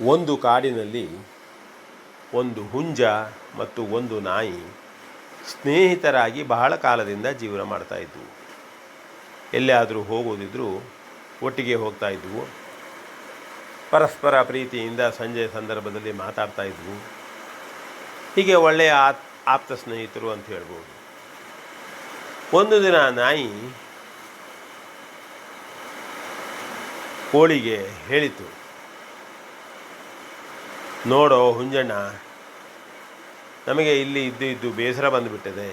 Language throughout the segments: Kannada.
ಒಂದು ಕಾಡಿನಲ್ಲಿ ಒಂದು ಹುಂಜ ಮತ್ತು ಒಂದು ನಾಯಿ ಸ್ನೇಹಿತರಾಗಿ ಬಹಳ ಕಾಲದಿಂದ ಜೀವನ ಮಾಡ್ತಾಯಿದ್ವು ಎಲ್ಲಿಯಾದರೂ ಹೋಗೋದಿದ್ರೂ ಒಟ್ಟಿಗೆ ಹೋಗ್ತಾ ಇದ್ವು. ಪರಸ್ಪರ ಪ್ರೀತಿಯಿಂದ ಸಂಜೆ ಸಂದರ್ಭದಲ್ಲಿ ಮಾತಾಡ್ತಾ ಇದ್ವು. ಹೀಗೆ ಒಳ್ಳೆಯ ಆತ್, ಆಪ್ತ ಸ್ನೇಹಿತರು ಅಂತ ಹೇಳ್ಬೋದು. ಒಂದು ದಿನ ನಾಯಿ ಕೋಳಿಗೆ ಹೇಳಿತು ನೋಡೋ ಹುಂಜಣ್ಣ, ನಮಗೆ ಇಲ್ಲಿ ಇದ್ದು ಇದ್ದು ಬೇಸರ ಬಂದುಬಿಟ್ಟಿದೆ.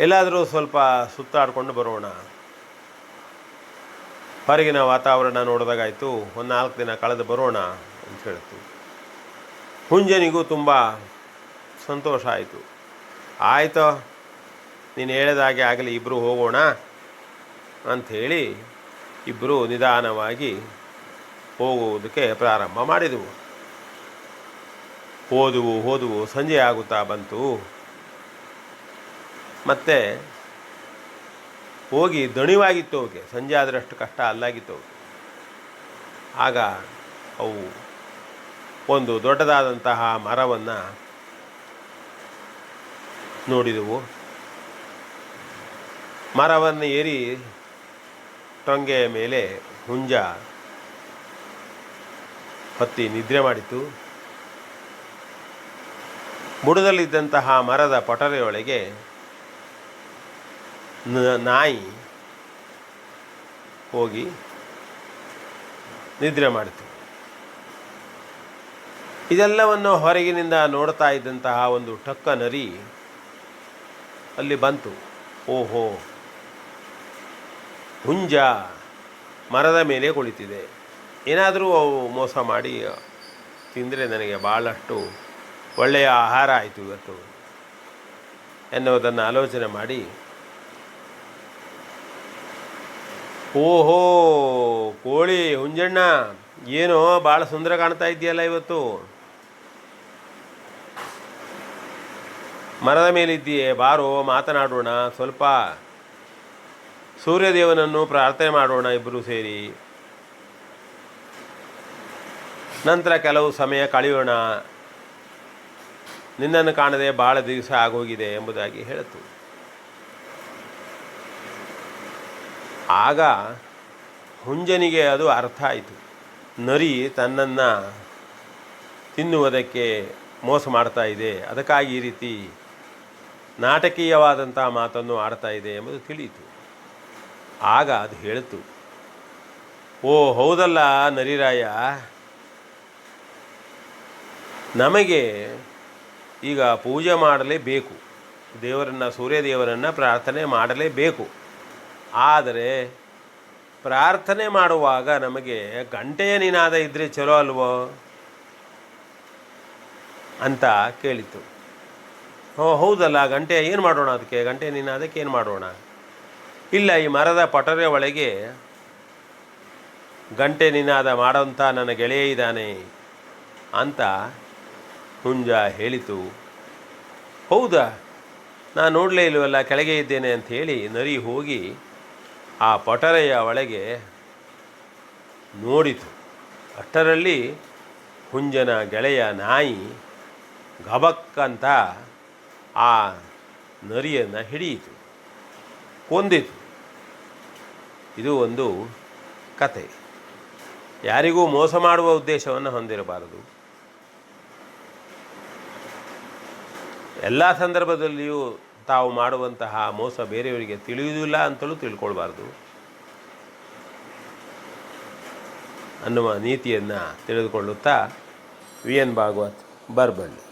ಎಲ್ಲಾದರೂ ಸ್ವಲ್ಪ ಸುತ್ತಾಡಿಕೊಂಡು ಬರೋಣ. ಹೊರಗಿನ ವಾತಾವರಣ ನೋಡಿದಾಗಾಯಿತು, ಒಂದು ನಾಲ್ಕು ದಿನ ಕಳೆದು ಬರೋಣ ಅಂತ ಹೇಳ್ತು. ಹುಂಜನಿಗೂ ತುಂಬ ಸಂತೋಷ ಆಯಿತು. ಆಯಿತು, ನೀನು ಹೇಳಿದಾಗೆ ಆಗಲಿ ಇಬ್ಬರು ಹೋಗೋಣ ಅಂಥೇಳಿ ಇಬ್ಬರು ನಿಧಾನವಾಗಿ ಹೋಗುವುದಕ್ಕೆ ಪ್ರಾರಂಭ ಮಾಡಿದವು. ಹೋದುವು ಓದುವು, ಸಂಜೆ ಆಗುತ್ತಾ ಬಂತು. ಮತ್ತೆ ಹೋಗಿ ದಣಿವಾಗಿತ್ತು ಅವಕ್ಕೆ. ಸಂಜೆ ಆದರಷ್ಟು ಕಷ್ಟ ಅಲ್ಲಾಗಿತ್ತು ಅವಕ್ಕೆ. ಆಗ ಅವು ಒಂದು ದೊಡ್ಡದಾದಂತಹ ಮರವನ್ನು ನೋಡಿದವು. ಮರವನ್ನು ಏರಿ ಟೊಂಗೆಯ ಮೇಲೆ ಹುಂಜ ಹತ್ತಿ ನಿದ್ರೆ ಮಾಡಿತು ಬುಡದಲ್ಲಿದ್ದಂತಹ ಮರದ ಪೊಟರೆಯೊಳಗೆ ನಾಯಿ ಹೋಗಿ ನಿದ್ರೆ ಮಾಡಿತು. ಇದೆಲ್ಲವನ್ನು ಹೊರಗಿನಿಂದ ನೋಡ್ತಾ ಇದ್ದಂತಹ ಒಂದು ಟಕ್ಕ ನರಿ ಅಲ್ಲಿ ಬಂತು. ಓಹೋ! ಹುಂಜ ಮರದ ಮೇಲೆ ಕುಳಿತಿದೆ. ಏನಾದರೂ ಅವು ಮೋಸ ಮಾಡಿ ತಿಂದರೆ ನನಗೆ ಭಾಳಷ್ಟು ಒಳ್ಳೆಯ ಆಹಾರ ಆಯಿತು ಇವತ್ತು ಎನ್ನುವುದನ್ನು ಆಲೋಚನೆ ಮಾಡಿ. ಓಹೋ, ಕೋಳಿ, ಹುಂಜಣ್ಣ, ಏನೋ ಭಾಳ ಸುಂದರ ಕಾಣ್ತಾ ಇದೆಯಲ್ಲ ಇವತ್ತು? ಮರದ ಮೇಲಿದ್ದೀಯೇ, ಬಾರೋ, ಮಾತನಾಡೋಣ, ಸ್ವಲ್ಪ ಸೂರ್ಯದೇವನನ್ನು ಪ್ರಾರ್ಥನೆ ಮಾಡೋಣ ಇಬ್ಬರು ಸೇರಿ. ನಂತರ ಕೆಲವು ಸಮಯ ಕಳೆಯೋಣ. ನಿನ್ನನ್ನು ಕಾಣದೆ ಭಾಳ ದಿವಸ ಆಗೋಗಿದೆ ಎಂಬುದಾಗಿ ಹೇಳಿತು ಆಗ ಹುಂಜನಿಗೆ ಅದು ಅರ್ಥ ಆಯಿತು. ನರಿ ತನ್ನನ್ನು ತಿನ್ನುವುದಕ್ಕೆ ಮೋಸ ಮಾಡ್ತಾ ಇದೆ. ಅದಕ್ಕಾಗಿ ಈ ರೀತಿ ನಾಟಕೀಯವಾದಂಥ ಮಾತನ್ನು ಆಡ್ತಾ ಇದೆ ಎಂಬುದು ತಿಳಿಯಿತು. ಆಗ ಅದು ಹೇಳಿತು ಓ ಹೌದಲ್ಲ ನರಿರಾಯ, ನಮಗೆ ಈಗ ಪೂಜೆ ಮಾಡಲೇಬೇಕು. ದೇವರನ್ನು, ಸೂರ್ಯದೇವರನ್ನು ಪ್ರಾರ್ಥನೆ ಮಾಡಲೇಬೇಕು. ಆದರೆ ಪ್ರಾರ್ಥನೆ ಮಾಡುವಾಗ ನಮಗೆ ಗಂಟೆಯ ನಿನಾದ ಇದ್ದರೆ ಚಲೋ ಅಲ್ವೋ? ಅಂತ ಕೇಳಿತು. ಹೋ, ಹೌದಲ್ಲ, ಗಂಟೆ ಏನು ಮಾಡೋಣ ಅದಕ್ಕೆ? ಗಂಟೆ ನಿನಾದಕ್ಕೆ ಏನು ಮಾಡೋಣ? ಇಲ್ಲ, ಈ ಮರದ ಪಟರೆ ಒಳಗೆ ಗಂಟೆ ನಿನಾದ ಮಾಡೋಂಥ ನನ್ನ ಗೆಳೆಯ ಇದ್ದಾನೆ ಅಂತ ಹುಂಜ ಹೇಳಿತು, ಹೌದಾ? ನಾನು ನೋಡಲೇ ಇಲ್ವಲ್ಲ, ಕೆಳಗೆ ಇದ್ದೇನೆ ಅಂತ ಹೇಳಿ ನರಿ ಹೋಗಿ ಆ ಪೊಟರೆಯ ಒಳಗೆ ನೋಡಿತು. ಅಷ್ಟರಲ್ಲಿ ಹುಂಜನ ಗೆಳೆಯ ನಾಯಿ ಗಬಕ್ಕಂತ ಆ ನರಿಯನ್ನು ಹಿಡಿಯಿತು, ಕೊಂದಿತು. ಇದು ಒಂದು ಕತೆ. ಯಾರಿಗೂ ಮೋಸ ಮಾಡುವ ಉದ್ದೇಶವನ್ನು ಹೊಂದಿರಬಾರದು. ಎಲ್ಲ ಸಂದರ್ಭದಲ್ಲಿಯೂ ತಾವು ಮಾಡುವಂತಹ ಮೋಸ ಬೇರೆಯವರಿಗೆ ತಿಳಿಯುವುದಿಲ್ಲ ಅಂತಲೂ ತಿಳ್ಕೊಳ್ಬಾರ್ದು. ಅನ್ನುವ ನೀತಿಯನ್ನು ತಿಳಿದುಕೊಳ್ಳುತ್ತಾ, ವಿ ಎನ್ ಭಾಗವತ್ ಬರ್ಬಳ್ಳಿ